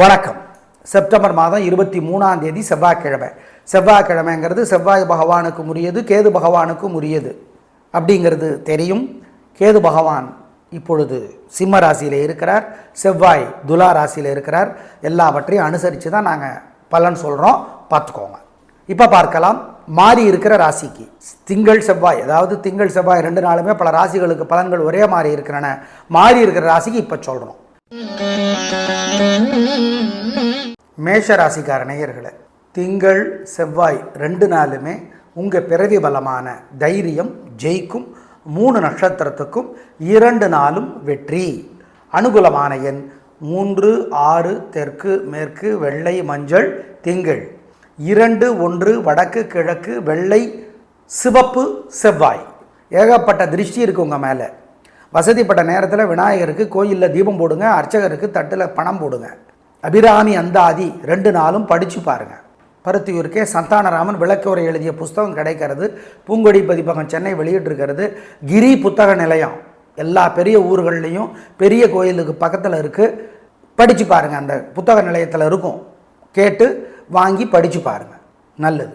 வணக்கம். செப்டம்பர் மாதம் இருபத்தி மூணாம் தேதி செவ்வாய்க்கிழமை. செவ்வாய்க்கிழமைங்கிறது செவ்வாய் பகவானுக்கு உரியது கேது பகவானுக்கும் உரியது. அப்படிங்கிறது தெரியும். கேது பகவான் இப்பொழுது சிம்ம ராசியில் இருக்கிறார் செவ்வாய் துலா ராசியில் இருக்கிறார். எல்லாவற்றையும் அனுசரித்து தான் நாங்கள் பலன் சொல்கிறோம் பார்த்துக்கோங்க. இப்போ பார்க்கலாம். மாறி இருக்கிற ராசிக்கு திங்கள் செவ்வாய் அதாவது திங்கள் செவ்வாய் ரெண்டு நாளுமே பல ராசிகளுக்கு பலன்கள் ஒரே மாதிரி இருக்கிறன மாறி இருக்கிற ராசிக்கு இப்போ சொல்கிறோம் மேஷ ராசிக்கார திங்கள் செவ்வாய் ரெண்டு நாளுமே உங்கள் பிறவி பலமான தைரியம் ஜெயிக்கும். மூணு நட்சத்திரத்துக்கும் இரண்டு நாளும் வெற்றி. அனுகூலமான எண் மூன்று ஆறு தெற்கு மேற்கு வெள்ளை மஞ்சள் திங்கள். இரண்டு ஒன்று வடக்கு கிழக்கு வெள்ளை சிவப்பு செவ்வாய். ஏகப்பட்ட திருஷ்டி இருக்கு உங்கள் மேலே. வசதிப்பட்ட நேரத்தில் விநாயகருக்கு கோயிலில் தீபம் போடுங்க அர்ச்சகருக்கு தட்டில் பணம் போடுங்க. அபிராமி அந்தாதி ரெண்டு நாளும் படித்து பாருங்கள் பருத்தியூருக்கே சந்தானராமன் விளக்குரை எழுதிய புஸ்தகம் கிடைக்கிறது. பூங்கொடி பதிப்பகம் சென்னை வெளியிட்டிருக்கிறது. கிரி புத்தக நிலையம் எல்லா பெரிய ஊர்கள்லேயும் பெரிய கோயிலுக்கு பக்கத்தில் இருக்குது படித்து பாருங்கள் அந்த புத்தக நிலையத்தில் இருக்கும். கேட்டு வாங்கி படித்து பாருங்கள் நல்லது.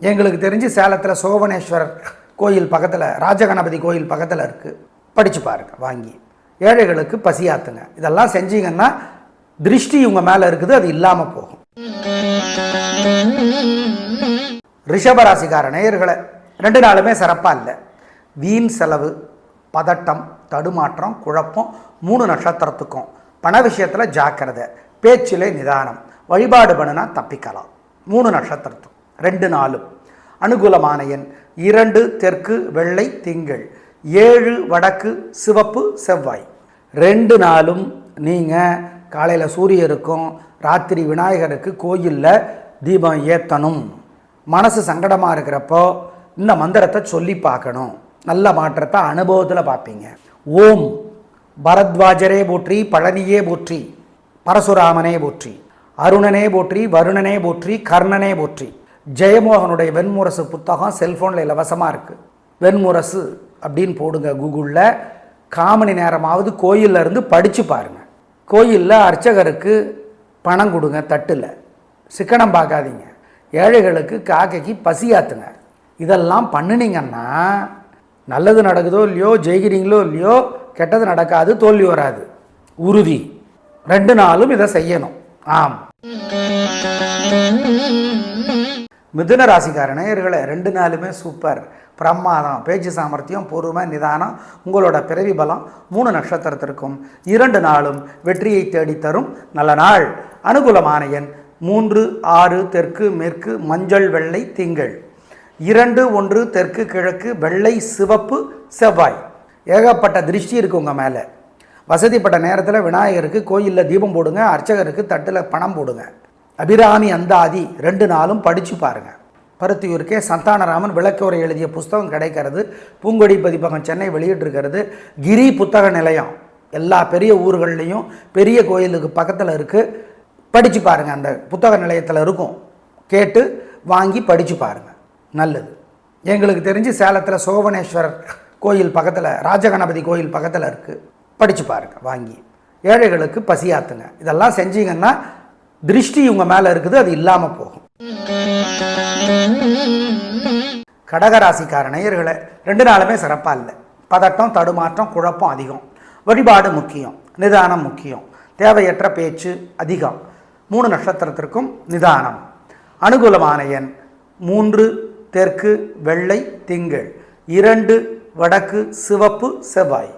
எங்களுக்கு தெரிஞ்சு சேலத்தில் சோபனேஸ்வரர் கோயில் பக்கத்தில் ராஜகணபதி கோயில் பக்கத்தில் இருக்குது படித்து பாருங்கள் வாங்கி. ஏழைகளுக்கு பசியாத்துங்க. இதெல்லாம் செஞ்சீங்கன்னா திருஷ்டி இவங்க மேலே இருக்குது அது இல்லாமல் போகும். ரிஷபராசிக்கார நேயர்களை ரெண்டு நாளுமே சிறப்பாக இல்லை. வீண் செலவு பதட்டம் தடுமாற்றம் குழப்பம் மூணு நட்சத்திரத்துக்கும். பண விஷயத்தில் ஜாக்கிரதை பேச்சிலே நிதானம் வழிபாடு பண்ணுனா தப்பிக்கலாம். மூணு நட்சத்திரத்துக்கும் ரெண்டு நாளும். அனுகூலமான எண் இரண்டு தெற்கு வெள்ளை திங்கள். ஏழு வடக்கு சிவப்பு செவ்வாய். ரெண்டு நாளும் நீங்கள் காலையில் சூரியருக்கும் ராத்திரி விநாயகருக்கு கோயிலில் தீபம் ஏற்றணும் மனசு சங்கடமாக இருக்கிறப்போ இந்த மந்திரத்தை சொல்லி பார்க்கணும். நல்ல மாற்றத்தை அனுபவத்தில் பார்ப்பீங்க. ஓம் பரத்வாஜரே போற்றி பழனியே போற்றி பரசுராமனே போற்றி அருணனே போற்றி வருணனே போற்றி கர்ணனே போற்றி. ஜெயமோகனுடைய வெண்முரசு புத்தகம் செல்ஃபோனில் இலவசமாக இருக்குது வெண்முரசு அப்படின்னு போடுங்க கூகுளில். காமணி நேரமாவது கோயிலில் இருந்து படித்து பாருங்கள் கோயிலில் அர்ச்சகருக்கு பணம் கொடுங்க தட்டில். சிக்கனம் பார்க்காதீங்க. ஏழைகளுக்கு காக்கைக்கு பசியாத்துங்க இதெல்லாம் பண்ணினீங்கன்னா நல்லது நடக்குதோ இல்லையோ ஜெயிக்கிறீங்களோ இல்லையோ கெட்டது நடக்காது தோல்வி வராது. உறுதி. ரெண்டு நாளும் இதை செய்யணும். ஆம். மிதுன ராசிக்கார நேயர்களை ரெண்டு நாளுமே சூப்பர் பிரமாதம் பேச்சு சாமர்த்தியம் பொறுமை நிதானம் உங்களோட பிறவி பலம் மூணு நட்சத்திரத்திற்கும். இரண்டு நாளும் வெற்றியை தேடித்தரும் நல்ல நாள். அனுகூலமான எண் மூன்று ஆறு தெற்கு மேற்கு மஞ்சள் வெள்ளை திங்கள். இரண்டு ஒன்று தெற்கு கிழக்கு வெள்ளை சிவப்பு செவ்வாய். ஏகப்பட்ட திருஷ்டி இருக்கு உங்கள் மேலே. வசதிப்பட்ட நேரத்தில் விநாயகருக்கு கோயிலில் தீபம் போடுங்க அர்ச்சகருக்கு தட்டில் பணம் போடுங்க. அபிராமி அந்தாதி ரெண்டு நாளும் படித்து பாருங்கள் பருத்தியூருக்கே சந்தானராமன் விளக்குரை எழுதிய புஸ்தகம் கிடைக்கிறது. பூங்கொடி பதிப்பகம் சென்னை வெளியிட்டிருக்கிறது. கிரி புத்தக நிலையம். எல்லா பெரிய ஊர்கள்லேயும் பெரிய கோயிலுக்கு பக்கத்தில் இருக்குது படித்து பாருங்கள் அந்த புத்தக நிலையத்தில் இருக்கும். கேட்டு வாங்கி படித்து பாருங்கள் நல்லது. எங்களுக்கு தெரிஞ்சு சேலத்தில் சோபனேஸ்வரர் கோயில் பக்கத்தில் ராஜகணபதி கோயில் பக்கத்தில் இருக்குது படித்து பாருங்கள் வாங்கி. ஏழைகளுக்கு பசியாத்துங்க இதெல்லாம் செஞ்சீங்கன்னா திருஷ்டி உங்கள் மேலே இருக்குது அது இல்லாமல் போகும். கடகராசிக்கார நேயர்களை ரெண்டு நாளுமே சிறப்பாக இல்லை. பதட்டம் தடுமாற்றம் குழப்பம் அதிகம். வழிபாடு முக்கியம் நிதானம் முக்கியம். தேவையற்ற பேச்சு அதிகம். மூணு நட்சத்திரத்திற்கும் நிதானம். அனுகூலமான எண் மூன்று தெற்கு வெள்ளை திங்கள். இரண்டு வடக்கு சிவப்பு செவ்வாய்.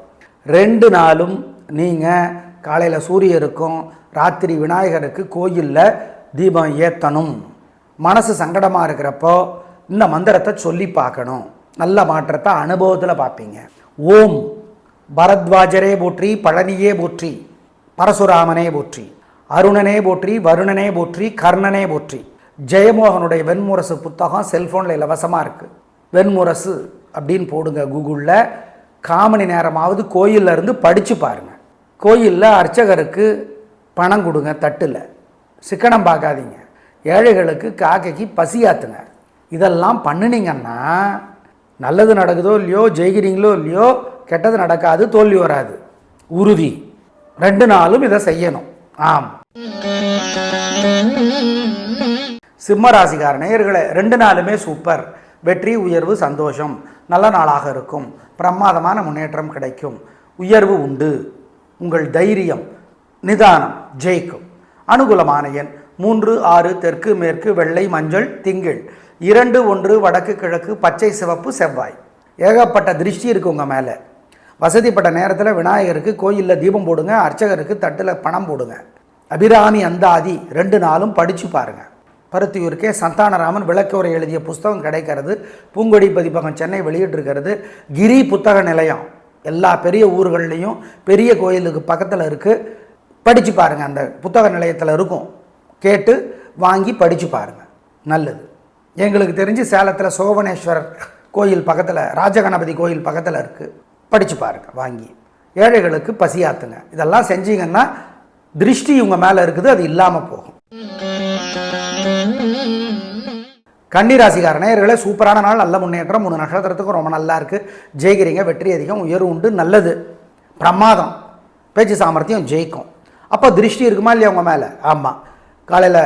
ரெண்டு நாளும் நீங்கள் காலையில் சூரியருக்கும் ராத்திரி விநாயகருக்கு கோயிலில் தீபம் ஏற்றணும் மனசு சங்கடமாக இருக்கிறப்போ இந்த மந்திரத்தை சொல்லி பார்க்கணும். நல்ல மாற்றத்தை அனுபவத்தில் பார்ப்பீங்க. ஓம் பரத்வாஜரே போற்றி பழனியே போற்றி பரசுராமனே போற்றி அருணனே போற்றி வருணனே போற்றி கர்ணனே போற்றி. ஜெயமோகனுடைய வெண்முரசு புத்தகம் செல்ஃபோனில் இலவசமாக இருக்குது வெண்முரசு அப்படின்னு போடுங்க கூகுளில். காமணி நேரமாவது கோயிலிருந்து படித்து பாருங்கள் கோயிலில் அர்ச்சகருக்கு பணம் கொடுங்க தட்டில். சிக்கனம் பார்க்காதீங்க. ஏழைகளுக்கு காக்கைக்கு பசியாத்துங்க இதெல்லாம் பண்ணினீங்கன்னா நல்லது நடக்குதோ இல்லையோ ஜெயிக்கிறீங்களோ இல்லையோ கெட்டது நடக்காது தோல்வி வராது. உறுதி. ரெண்டு நாளும் இதை செய்யணும். ஆம். சிம்ம ராசிக்கார நேயர்களே ரெண்டு நாளுமே சூப்பர். வெற்றி உயர்வு சந்தோஷம். நல்ல நாளாக இருக்கும். பிரமாதமான முன்னேற்றம் கிடைக்கும். உயர்வு உண்டு. உங்கள் தைரியம் நிதானம் ஜெயிக்கும். அனுகூலமான எண் மூன்று ஆறு தெற்கு மேற்கு வெள்ளை மஞ்சள் திங்கள். இரண்டு ஒன்று வடக்கு கிழக்கு பச்சை சிவப்பு செவ்வாய். ஏகப்பட்ட திருஷ்டி இருக்கு உங்கள் மேலே. வசதிப்பட்ட நேரத்தில் விநாயகருக்கு கோயிலில் தீபம் போடுங்க அர்ச்சகருக்கு தட்டில் பணம் போடுங்க. அபிராமி அந்தாதி ரெண்டு நாளும் படித்து பாருங்கள் பருத்தியூருக்கே சந்தானராமன் விளக்குரை எழுதிய புஸ்தகம் கிடைக்கிறது. பூங்கொடி பதிப்பகம் சென்னை வெளியிட்டிருக்கிறது. கிரி புத்தக நிலையம். எல்லா பெரிய ஊர்கள்லேயும் பெரிய கோயிலுக்கு பக்கத்தில் இருக்குது படித்து பாருங்கள் அந்த புத்தக நிலையத்தில் இருக்கும். கேட்டு வாங்கி படித்து பாருங்கள் நல்லது. எங்களுக்கு தெரிஞ்சு சேலத்தில் சோபனேஸ்வரர் கோயில் பக்கத்தில் ராஜகணபதி கோயில் பக்கத்தில் இருக்குது படித்து பாருங்கள் வாங்கி. ஏழைகளுக்கு பசியாத்துங்க இதெல்லாம் செஞ்சீங்கன்னா திருஷ்டி உங்கள் மேலே இருக்குது அது இல்லாமல் போகும். கன்னிராசிக்கார நேயர்களே சூப்பரான நாள் நல்ல முன்னேற்றம் மூணு நட்சத்திரத்துக்கும் ரொம்ப நல்லா இருக்குது ஜெயிக்கிறீங்க வெற்றி அதிகம் உயர்வு உண்டு நல்லது. பிரமாதம். பேச்சு சாமர்த்தியம் ஜெயிக்கும். அப்போ திருஷ்டி இருக்குமா இல்லையா உங்கள் மேலே? ஆமாம் காலையில்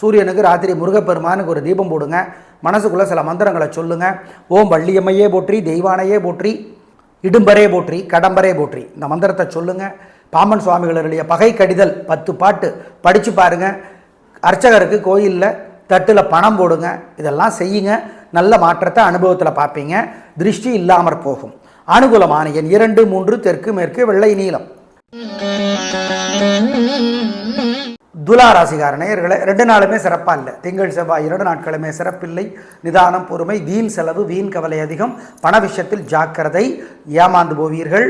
சூரியனுக்கு ராத்திரி முருகப்பெருமானுக்கு ஒரு தீபம் போடுங்க. மனசுக்குள்ளே சில மந்திரங்களை சொல்லுங்கள் ஓம் வள்ளியம்மையே போற்றி தெய்வானையே போற்றி இடும்பரே போற்றி கடம்பரே போற்றி. இந்த மந்திரத்தை சொல்லுங்கள் பாம்பன் சுவாமிகளுடைய பகை கடிதல் பத்து பாட்டு. படித்து பாருங்கள் அர்ச்சகருக்கு கோயிலில் தட்டில் பணம் போடுங்க இதெல்லாம் செய்யுங்க. நல்ல மாற்றத்தை அனுபவத்தில் பார்ப்பீங்க. திருஷ்டி இல்லாமற் போகும். அனுகூலமான எண் இரண்டு மூன்று தெற்கு மேற்கு வெள்ளை நீளம் துலா ராசிகார ரெண்டு நாளுமே சிறப்பாக இல்லை. திங்கள் செவ்வாய் இரண்டு நாட்களுமே சிறப்பில்லை. நிதானம் பொறுமை வீண் செலவு வீண் கவலை அதிகம். பண விஷயத்தில் ஜாக்கிரதை ஏமாந்து போவீர்கள்.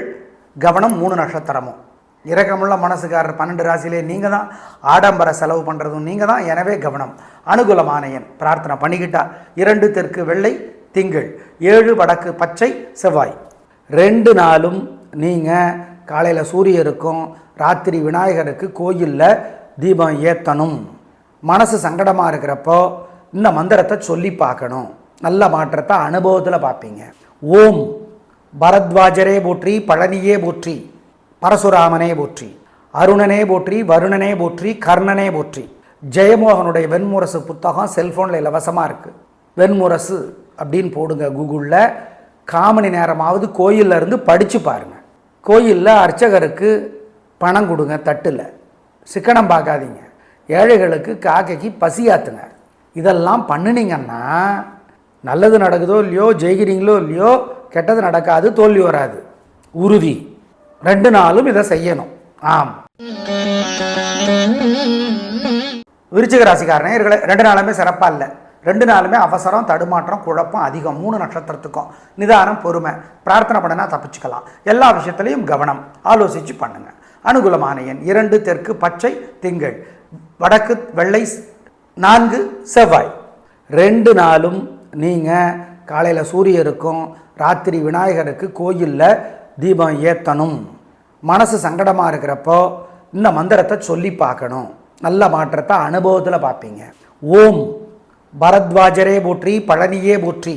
கவனம் மூணு நட்சத்திரமும். இரக்கமுள்ள மனசுக்காரர் பன்னெண்டு ராசியிலே நீங்கள் தான் ஆடம்பர செலவு பண்ணுறதும் நீங்கள் தான் எனவே கவனம். அனுகூலமான எண் பிரார்த்தனை பண்ணிக்கிட்டா இரண்டு தெற்கு வெள்ளை திங்கள். ஏழு வடக்கு பச்சை செவ்வாய். ரெண்டு நாளும் நீங்கள் காலையில் சூரியருக்கும் ராத்திரி விநாயகருக்கு கோயிலில் தீபம் ஏற்றணும் மனசு சங்கடமாக இருக்கிறப்போ இந்த மந்திரத்தை சொல்லி பார்க்கணும். நல்ல மாற்றத்தை அனுபவத்தில் பார்ப்பீங்க. ஓம். பரத்வாஜரே போற்றி பழனியே போற்றி. பரசுராமனே போற்றி அருணனே போற்றி வருணனே போற்றி கர்ணனே போற்றி. ஜெயமோகனுடைய வெண்முரசு புத்தகம் செல்ஃபோனில் இலவசமாக இருக்குது வெண்முரசு அப்படின்னு போடுங்க கூகுளில். காமணி நேரமாவது கோயிலில் இருந்து படித்து பாருங்கள் கோயிலில் அர்ச்சகருக்கு பணம் கொடுங்க தட்டில். சிக்கனம் பார்க்காதீங்க. ஏழைகளுக்கு காக்கைக்கு பசியாத்துங்க இதெல்லாம் பண்ணினீங்கன்னா நல்லது நடக்குதோ இல்லையோ ஜெயிக்கிறீங்களோ இல்லையோ கெட்டது நடக்காது தோல்வி வராது. உறுதி. ரெண்டு நாளும் இதை செய்யணும். ஆம். விருச்சிக ராசிக்காரனே ரெண்டு நாளுமே சிறப்பாக இல்லை. ரெண்டு நாளுமே அவசரம் தடுமாற்றம் குழப்பம் அதிகம். மூணு நட்சத்திரத்துக்கும் நிதானம் பொறுமை. பிரார்த்தனை பண்ணினா தப்பிச்சுக்கலாம். எல்லா விஷயத்துலையும் கவனம். ஆலோசித்து பண்ணுங்க. அனுகூலமான எண் இரண்டு தெற்கு பச்சை திங்கள். வடக்கு வெள்ளை நான்கு செவ்வாய். ரெண்டு நாளும் நீங்கள் காலையில் சூரியருக்கும் ராத்திரி விநாயகருக்கு கோயிலில் தீபம் ஏற்றணும் மனசு சங்கடமாக இருக்கிறப்போ இந்த மந்திரத்தை சொல்லி பார்க்கணும். நல்ல மாற்றத்தை அனுபவத்தில் பார்ப்பீங்க. ஓம் பரத்வாஜரே போற்றி பழனியே போற்றி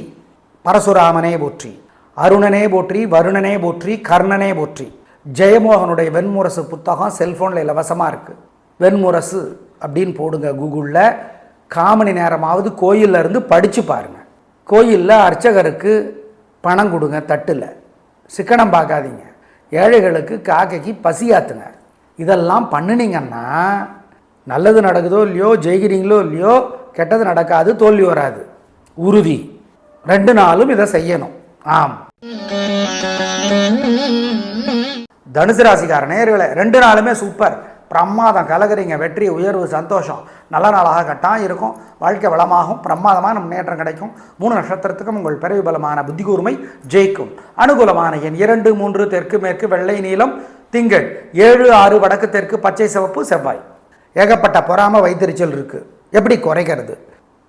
பரசுராமனே போற்றி அருணனே போற்றி வருணனே போற்றி கர்ணனே போற்றி. ஜெயமோகனுடைய வெண்முரசு புத்தகம் செல்ஃபோனில் இலவசமாக இருக்குது வெண்முரசு அப்படின்னு போடுங்க கூகுளில். காமணி நேரமாவது கோயிலில் இருந்து படித்து பாருங்கள் கோயிலில் அர்ச்சகருக்கு பணம் கொடுங்க தட்டில். சிக்கனம் பார்க்காதீங்க ஏழைகளுக்கு காக்கைக்கு பசியாத்துங்க. இதெல்லாம் பண்ணினீங்கன்னா நல்லது நடக்குதோ இல்லையோ ஜெயிக்கிறீங்களோ இல்லையோ கெட்டது நடக்காது தோல்வி வராது. உறுதி. ரெண்டு நாளும் இதை செய்யணும். ஆம். தனுசு ராசிக்கார நேர்களை ரெண்டு நாளுமே சூப்பர். பிரமாதம் கலகுறீங்க வெற்றி உயர்வு சந்தோஷம். நல்ல நாளாக கட்டாக இருக்கும். வாழ்க்கை வளமாகும். பிரமாதமான முன்னேற்றம் கிடைக்கும். மூணு நட்சத்திரத்துக்கும் உங்கள் பிறவி பலமான புத்தி கூர்மை ஜெயிக்கும். அனுகூலமான எண் இரண்டு மூன்று தெற்கு மேற்கு வெள்ளை நீளம் திங்கள். ஏழு ஆறு வடக்கு தெற்கு பச்சை சிவப்பு செவ்வாய். ஏகப்பட்ட பொறாம வைத்தறிச்சல் இருக்குது எப்படி குறைக்கிறது?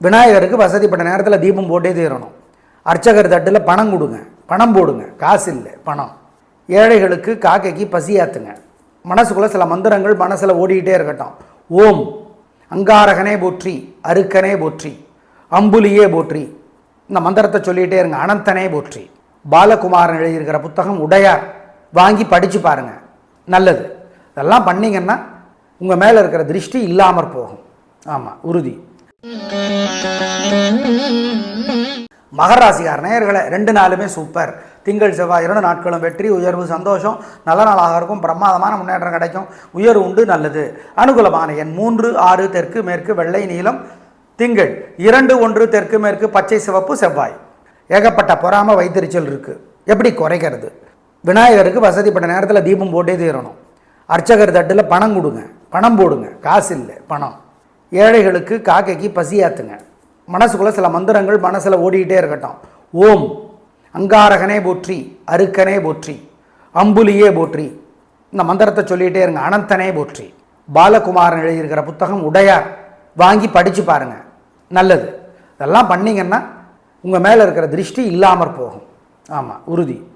விநாயகருக்கு வசதிப்பட்ட நேரத்தில் தீபம் போட்டே தீரணும். அர்ச்சகர் தட்டில் பணம் கொடுங்க. பணம் போடுங்க. காசு இல்லை பணம். ஏழைகளுக்கு காக்கைக்கு பசியாத்துங்க. மனசுக்குள்ளே சில மந்திரங்கள் மனசில் ஓடிக்கிட்டே இருக்கட்டும். ஓம் அங்காரகனே போற்றி அருக்கனே போற்றி அம்புலியே போற்றி. இந்த மந்திரத்தை சொல்லிகிட்டே இருங்க அனந்தனே போற்றி. பாலகுமாரன் எழுதியிருக்கிற புத்தகம் உடையார். வாங்கி படித்து பாருங்கள் நல்லது. இதெல்லாம் பண்ணிங்கன்னா உங்கள் மேலே இருக்கிற திருஷ்டி இல்லாமற் போகும். ஆமாம் உறுதி. மகராசிகார் நேயர்களை ரெண்டு நாளுமே சூப்பர் திங்கள் செவ்வாய் இரண்டு நாட்களும் வெற்றி உயர்வு சந்தோஷம். நல்ல நாளாக இருக்கும். பிரமாதமான முன்னேற்றம் கிடைக்கும். உயர்வு உண்டு நல்லது. அனுகூலமான எண் மூன்று ஆறு தெற்கு மேற்கு வெள்ளை நீளம் திங்கள். இரண்டு ஒன்று தெற்கு மேற்கு பச்சை சிவப்பு செவ்வாய். ஏகப்பட்ட பொறாம வைத்திருச்சல் இருக்குது எப்படி குறைக்கிறது? விநாயகருக்கு வசதிப்பட்ட நேரத்தில் தீபம் போட்டே தீரணும். அர்ச்சகர் தட்டில் பணம் கொடுங்க. பணம் போடுங்க. காசு இல்லை பணம். ஏழைகளுக்கு காக்கைக்கு பசியாத்துங்க மனசுக்குள்ளே சில மந்திரங்கள் மனசில் ஓடிக்கிட்டே இருக்கட்டும். ஓம். அங்காரகனே போற்றி அருக்கனே போற்றி அம்புலியே போற்றி. இந்த மந்திரத்தை சொல்லிகிட்டே இருங்க. அனந்தனே போற்றி. பாலகுமாரன் எழுதியிருக்கிற புத்தகம் உடையார். வாங்கி படித்து பாருங்க. நல்லது. இதெல்லாம் பண்ணீங்கன்னா உங்கள் மேலே இருக்கிற திருஷ்டி இல்லாமற் போகும். ஆமாம் உறுதி.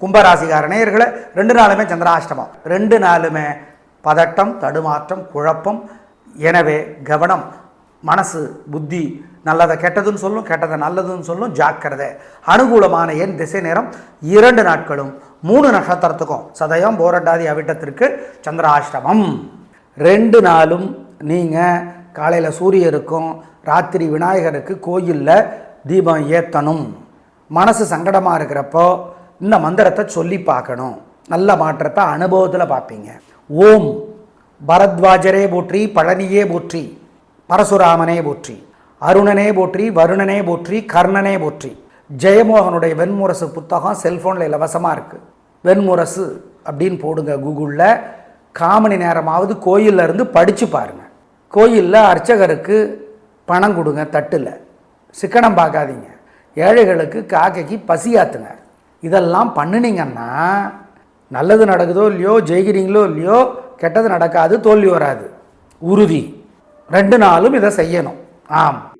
கும்பராசிகார நேயர்களை ரெண்டு நாளுமே சந்திராஷ்டமம். ரெண்டு நாளுமே பதட்டம் தடுமாற்றம் குழப்பம் எனவே கவனம் மனசு புத்தி நல்லதை கெட்டதுன்னு சொல்லும் கெட்டதை நல்லதுன்னு சொல்லும் ஜாக்கிரதை. அனுகூலமான என் திசை நேரம் இரண்டு நாட்களும். மூணு நட்சத்திரத்துக்கும் சதயம் போரட்டாதி அவிட்டத்திற்கு சந்திராஷ்டமம். ரெண்டு நாளும் நீங்கள் காலையில் சூரியருக்கும் ராத்திரி விநாயகருக்கு கோயிலில் தீபம் ஏற்றணும் மனசு சங்கடமாக இருக்கிறப்போ இந்த மந்திரத்தை சொல்லி பார்க்கணும். நல்ல மாற்றத்தை அனுபவத்தில் பார்ப்பீங்க. ஓம். பரத்வாஜரே போற்றி பழனியே போற்றி பரசுராமனே போற்றி அருணனே போற்றி வருணனே போற்றி கர்ணனே போற்றி. ஜெயமோகனுடைய வெண்முரசு புத்தகம் செல்ஃபோனில் இலவசமாக இருக்குது வெண்முரசு அப்படின்னு போடுங்க கூகுளில். காமணி நேரமாவது கோயில்ல இருந்து படித்து பாருங்கள் கோயிலில் அர்ச்சகருக்கு பணம் கொடுங்க தட்டில். சிக்கனம் பார்க்காதீங்க. ஏழைகளுக்கு காக்கைக்கு பசியாத்துங்க. இதெல்லாம் பண்ணினீங்கன்னா நல்லது நடக்குதோ இல்லையோ ஜெயிக்கிறீங்களோ இல்லையோ கெட்டது நடக்காது தோல்வி வராது. உறுதி. ரெண்டு நாளும் இதை செய்யணும். ஆம்.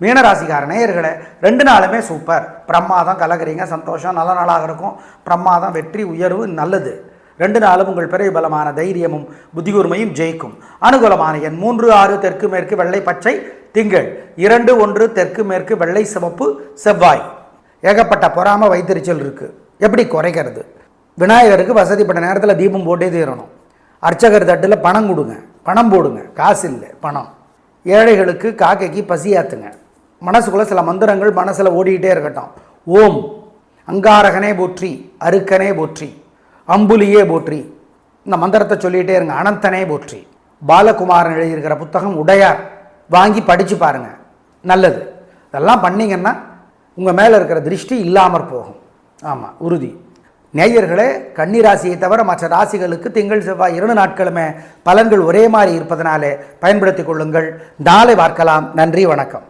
மீனராசிக்கார நேயர்களே ரெண்டு நாளுமே சூப்பர் பிரம்மாதம் கலக்குறீங்க சந்தோஷம் நல்ல நாளாக இருக்கும். பிரம்மாதம் வெற்றி உயர்வு நல்லது. ரெண்டு நாளும் உங்கள் பிறகு பலமான தைரியமும் புத்திகூர்மையும் ஜெயிக்கும். அனுகூலமான எண் மூன்று ஆறு தெற்கு மேற்கு வெள்ளை பச்சை திங்கள். இரண்டு ஒன்று தெற்கு மேற்கு வெள்ளை சிவப்பு செவ்வாய். ஏகப்பட்ட பொறாம வைத்தறிச்சல் இருக்குது எப்படி குறைக்கிறது? விநாயகருக்கு வசதிப்பட்ட நேரத்தில் தீபம் போட்டே தீரணும். அர்ச்சகர் தட்டில் பணம் கொடுங்க. பணம் போடுங்க. காசு இல்லை பணம். ஏழைகளுக்கு காக்கைக்கு பசியாத்துங்க மனசுக்குள்ளே சில மந்திரங்கள் மனசில் ஓடிக்கிட்டே இருக்கட்டும். ஓம். அங்காரகனே போற்றி அருக்கனே போற்றி அம்புலியே போற்றி. இந்த மந்திரத்தை சொல்லிகிட்டே இருங்க. அனந்தனே போற்றி. பாலகுமாரன் எழுதியிருக்கிற புத்தகம் உடையார். வாங்கி படித்து பாருங்கள் நல்லது. இதெல்லாம் பண்ணிங்கன்னா உங்கள் மேலே இருக்கிற திருஷ்டி இல்லாமற் போகும். ஆமாம் உறுதி. நேயர்களே கன்னிராசியை தவிர மற்ற ராசிகளுக்கு திங்கள் செவ்வாய் இரண்டு நாட்களுமே பலன்கள் ஒரே மாதிரி இருப்பதனாலே பயன்படுத்திக் கொள்ளுங்கள். நாளை பார்க்கலாம். நன்றி வணக்கம்.